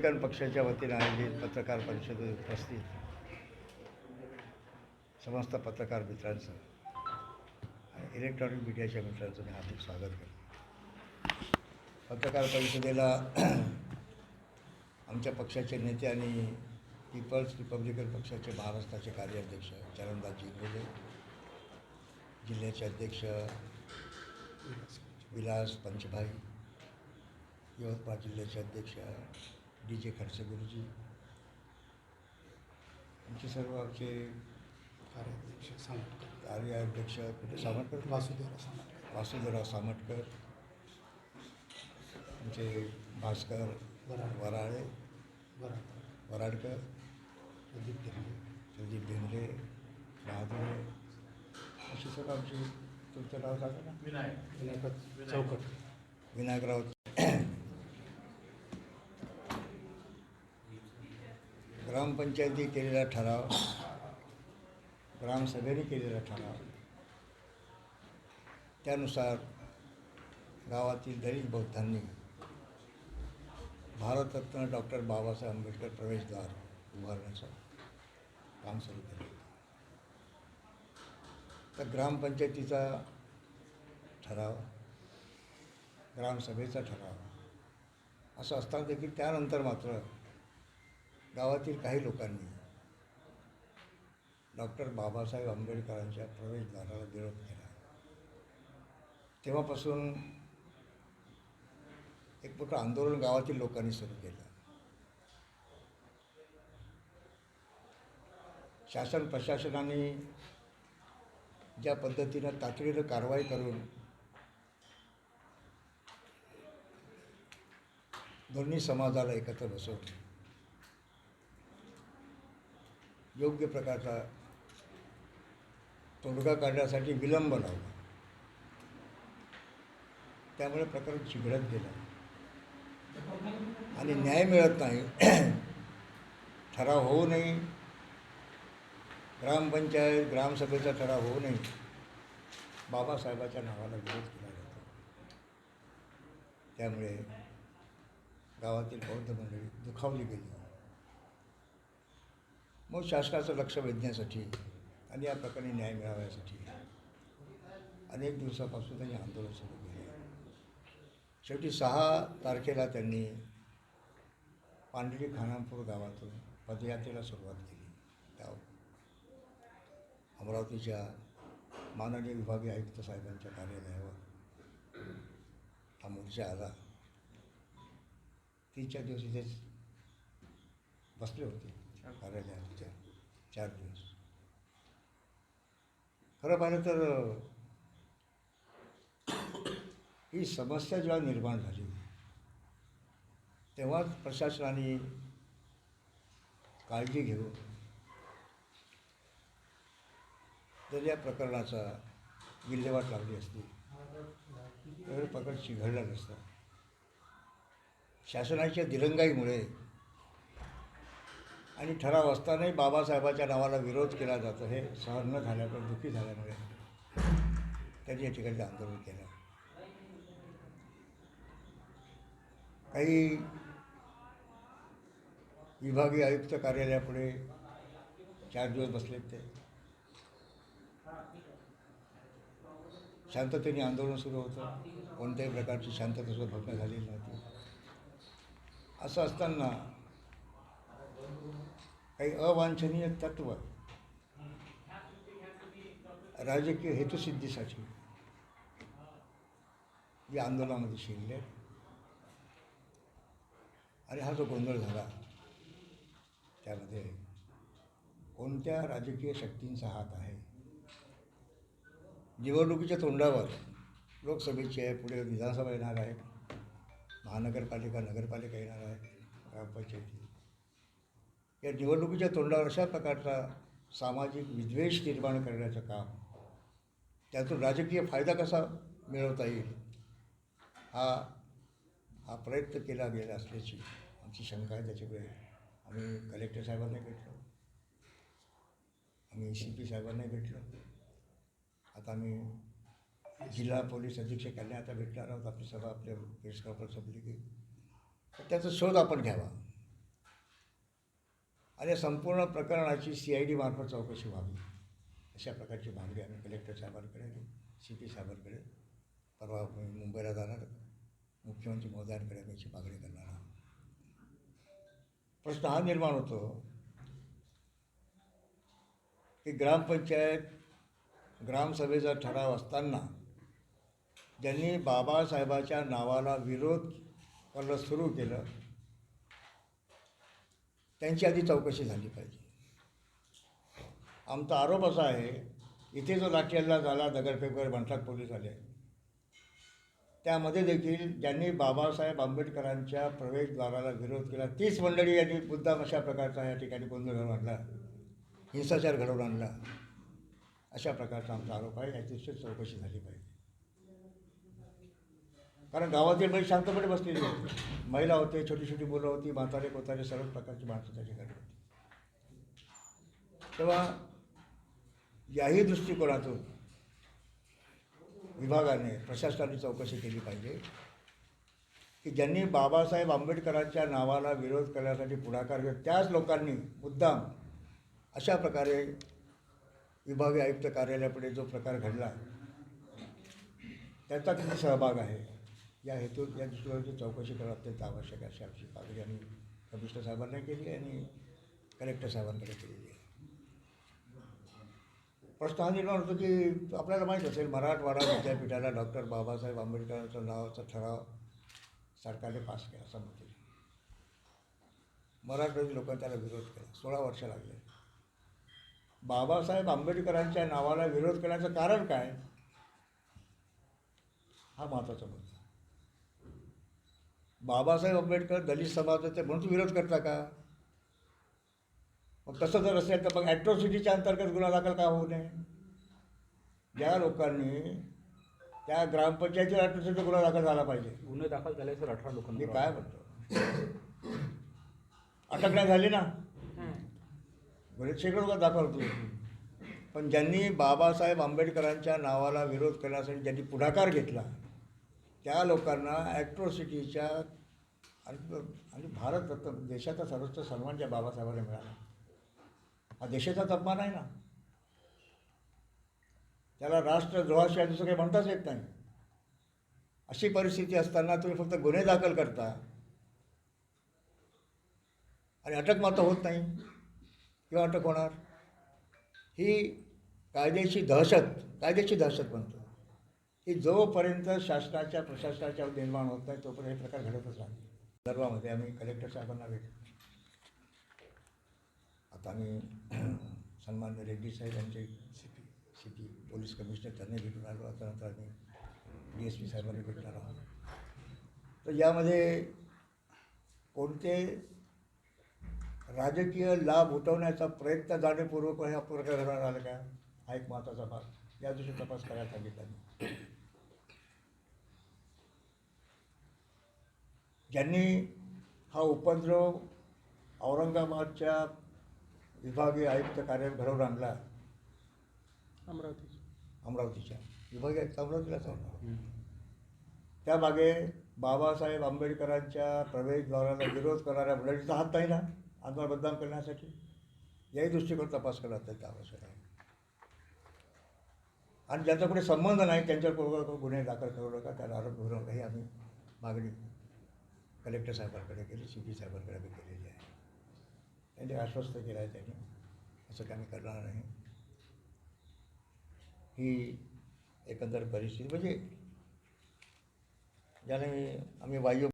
Republican पक्षाच्या वतीनं आयोजित पत्रकार परिषदेत उपस्थित समस्त पत्रकार मित्रांचं आणि इलेक्ट्रॉनिक मीडियाच्या मित्रांचं मी हार्दिक स्वागत करतो. पत्रकार परिषदेला आमच्या पक्षाचे नेते आणि पीपल्स रिपब्लिकन पक्षाचे महाराष्ट्राचे कार्याध्यक्ष चरणदास जिंगोले जिल्ह्याचे अध्यक्ष विलास पंचभाई यवतमाळ जिल्ह्याचे अध्यक्ष डी जे खडसे गुरुजी. आमचे सर्व आमचे कार्याध्यक्ष सामटकर. कार्याध्यक्ष सामटकर? वासुदेवराव सामटकर. वासुदेवराव सामटकर. आमचे भास्कर वराड. वराळे वराड. वराडकर. प्रदीप ढेंगे प्रदीप भेंडे बहादुरे. अशी सर्व आमची तुमचं नाव सांगा ना. विनायक. चौकट. विनायकराव ग्रामपंचायती केलेला ठराव. ग्रामसभेने केलेला ठराव. त्यानुसार गावातील दलित बौद्धांनी भारतरत्न डॉक्टर बाबासाहेब आंबेडकर प्रवेशद्वार उभारण्याचं काम सुरू केलं तर ग्रामपंचायतीचा ठराव ग्रामसभेचा ठराव असं असताना देखील त्यानंतर मात्र गावातील काही लोकांनी डॉक्टर बाबासाहेब आंबेडकरांच्या प्रवेशद्वाराला विरोध केला. तेव्हापासून एक मोठं आंदोलन गावातील लोकांनी सुरू केलं. शासन प्रशासनाने ज्या पद्धतीनं तातडीनं कारवाई करून दोन्ही समाजाला एकत्र बसवले. योग्य प्रकारचा तोडगा काढण्यासाठी विलंब लावला. त्यामुळे प्रकरण चिघडत गेलं. आणि न्याय मिळत नाही. ठराव होऊ नये. ग्रामपंचायत ग्रामसभेचा ठराव होऊ नये. बाबासाहेबाच्या नावाला विरोध केला जातो. त्यामुळे गावातील बौद्ध मंडळी दुखावली गेली. मग शासनाचं लक्ष वेधण्यासाठी आणि या प्रकरणी न्याय मिळवण्यासाठी अनेक दिवसापासून त्यांनी आंदोलन सुरू केले. शेवटी सहा तारखेला त्यांनी पांढरी खानापूर गावातून पदयात्रेला सुरुवात केली. त्या अमरावतीच्या माननीय विभागीय आयुक्त साहेबांच्या कार्यालयावर हा मोर्चा आला. तीन चार दिवस इथेच बसले होते. कार्यालयात चार, चार दिवस. खरं पाहिलं तर ही समस्या जेव्हा निर्माण झाली तेव्हाच प्रशासनाने काळजी घेऊन जर या प्रकरणाचा विल्हेवाट लावली असती तर प्रकरण चिघळलं नसतं. शासनाच्या दिरंगाईमुळे आणि ठराव असतानाही बाबासाहेबाच्या नावाला विरोध केला जातो. हे सहन न झाल्यामुळे दुःखी झाल्यामुळे त्यांनी या ठिकाणी आंदोलन केलं. काही विभागीय आयुक्त कार्यालयापुढे चार दिवस बसलेत ते. शांततेने आंदोलन सुरू होतं. कोणत्याही प्रकारची शांततेचं भग्न झालेली नव्हती. असं असताना काही अवांछनीय तत्व. राजकीय हेतुसिद्धीसाठी. या आंदोलनामध्ये शिरले. आणि हा जो गोंधळ झाला त्यामध्ये कोणत्या राजकीय शक्तींचा हात आहे? निवडणुकीच्या तोंडावर लोकसभेची आहे पुढे विधानसभा येणार आहे महानगरपालिका नगरपालिका येणार आहे ग्रामपंचायती. या निवडणुकीच्या तोंडावर अशा प्रकारचा सामाजिक विद्वेष निर्माण करण्याचं काम त्यातून राजकीय फायदा कसा मिळवता येईल हा हा प्रयत्न केला गेला असल्याची आमची शंका आहे. त्याच्यामुळे आम्ही कलेक्टर साहेबांना भेटलो आम्ही सी पी साहेबांनाही भेटलो. आता आम्ही जिल्हा पोलीस अधीक्षक यांना आता भेटणार आहोत. आपली सभा आपल्या प्रेस कॉन्फरन्स संपली की तर त्याचा शोध आपण घ्यावा. आणि संपूर्ण प्रकरणाची सी आय डी मार्फत चौकशी व्हावी. अशा प्रकारची मागणी आम्ही कलेक्टर साहेबांकडे सी पी साहेबांकडे. परवा मुंबईला जाणार मुख्यमंत्री महोदयांकडे आम्ही याची मागणी करणार आहोत. प्रश्न हा निर्माण होतो की ग्रामपंचायत ग्रामसभेचा ठराव असताना ज्यांनी बाबासाहेबाच्या नावाला विरोध करणं सुरू केलं त्यांची आधी चौकशी झाली पाहिजे. आमचा आरोप असा आहे इथे जो लाठीहल्ला झाला दगडफेकवर मंठाक पोलीस आले. त्यामध्ये देखील ज्यांनी बाबासाहेब आंबेडकरांच्या प्रवेशद्वाराला विरोध केला तीच मंडळी यांनी मुद्दाम अशा प्रकारचा या ठिकाणी गोंधळ घडवून आणला हिंसाचार घडवून आणला. अशा प्रकारचा आमचा आरोप आहे याची चौकशी झाली पाहिजे. कारण गावातील महिला शांतपणे बसलेली होती महिला होते छोटी छोटी मुलं होती म्हातारे कोतारे सर्व प्रकारची माणसं त्या ठिकाणी होती. तेव्हा याही दृष्टिकोनातून विभागाने प्रशासनाने चौकशी केली पाहिजे की ज्यांनी बाबासाहेब आंबेडकरांच्या नावाला विरोध करण्यासाठी पुढाकार घेत त्याच लोकांनी मुद्दाम अशा प्रकारे विभागीय आयुक्त कार्यालयापुढे जो प्रकार घडला त्याचा किती सहभाग आहे. या हेतू या दृष्टिकोनाची चौकशी करणं अत्यंत आवश्यक अशी आमची मागणी आम्ही कमिशनर साहेबांना केली आहे आणि कलेक्टर साहेबांकडे केलेली आहे. प्रश्न हा निर्माण होतो की आपल्याला माहीत असेल मराठवाडा विद्यापीठाला डॉक्टर बाबासाहेब आंबेडकरांचं नावाचा ठराव सरकारने पास केला म्हणते मराठवाडी लोकांनी त्याला विरोध केला सोळा वर्ष लागले. बाबासाहेब आंबेडकरांच्या नावाला विरोध करण्याचं कारण काय? हा महत्त्वाचा मुद्दा. बाबासाहेब आंबेडकर दलित समाजाचे म्हणून तू विरोध करता का? मग तसं जर असेल तर मग ॲट्रॉसिटीच्या अंतर्गत गुन्हा दाखल का होऊ नये? ज्या लोकांनी त्या ग्रामपंचायतीवर ॲट्रॉसिटीचा गुन्हा दाखल झाला पाहिजे. गुन्हे दाखल झाले सर अठरा मी लोकांना काय म्हणतो? अटक नाही झाली ना? बरेच शेकडो लोक दाखल होते पण ज्यांनी बाबासाहेब आंबेडकरांच्या नावाला विरोध करण्यासाठी ज्यांनी पुढाकार घेतला त्या लोकांना ॲट्रॉसिटीच्या आणि आणि भारतरत्न देशाचा सर्वोच्च सन्मान ज्या बाबासाहेबांना मिळाला. हा देशाचा अपमान आहे ना. त्याला राष्ट्रद्रोहाशिवाय दुसरं काही म्हणताच येत नाही. अशी परिस्थिती असताना तुम्ही फक्त गुन्हे दाखल करता. आणि अटक मात्र होत नाही. किंवा अटक होणार. ही कायद्याची दहशत कायद्याची दहशत म्हणतो की जोपर्यंत शासनाच्या प्रशासनाच्या निर्माण होत नाही तोपर्यंत हे प्रकार घडतच राहतील. संदर्भामध्ये आम्ही कलेक्टर साहेबांना भेटलो आता आम्ही सन्मान्य रेड्डी साहेब यांचे C P C P police commissioner त्यांनी भेटून आलो आता नंतर आम्ही डी एस पी साहेबांनी भेटणार आहोत. तर यामध्ये कोणते राजकीय लाभ उठवण्याचा प्रयत्न जाणीवपूर्वक ह्या प्रकार घडवण्यात आला का? हा एक महत्त्वाचा भाग. या दिवशी तपास करायला सांगितला ज्यांनी हा उपद्रव औरंगाबादच्या विभागीय आयुक्त कार्यालयात घडवून आणला. अमरावती अमरावतीच्या. विभागीय आयुक्त अमरावतीलाच होता त्या मागे बाबासाहेब आंबेडकरांच्या प्रवेशद्वाराला विरोध करणाऱ्या मंडळीचा हात नाही ना? आंदोलन बदनाम करण्यासाठी? याही दृष्टिकोन तपास करणं अत्यंत आवश्यक आहे आणि ज्यांच्याकडे संबंध नाही त्यांच्यावर गुन्हे दाखल करू नका त्याला आरोप करू नका ही आम्ही मागणी कलेक्टर साहेबांकडे केली सी पी साहेबांकडे आम्ही केलेली आहे. त्यांनी आश्वस्त केलं आहे त्यांनी. असं काही करणार नाही. ही एकंदर परिस्थिती म्हणजे ज्याने आम्ही वायू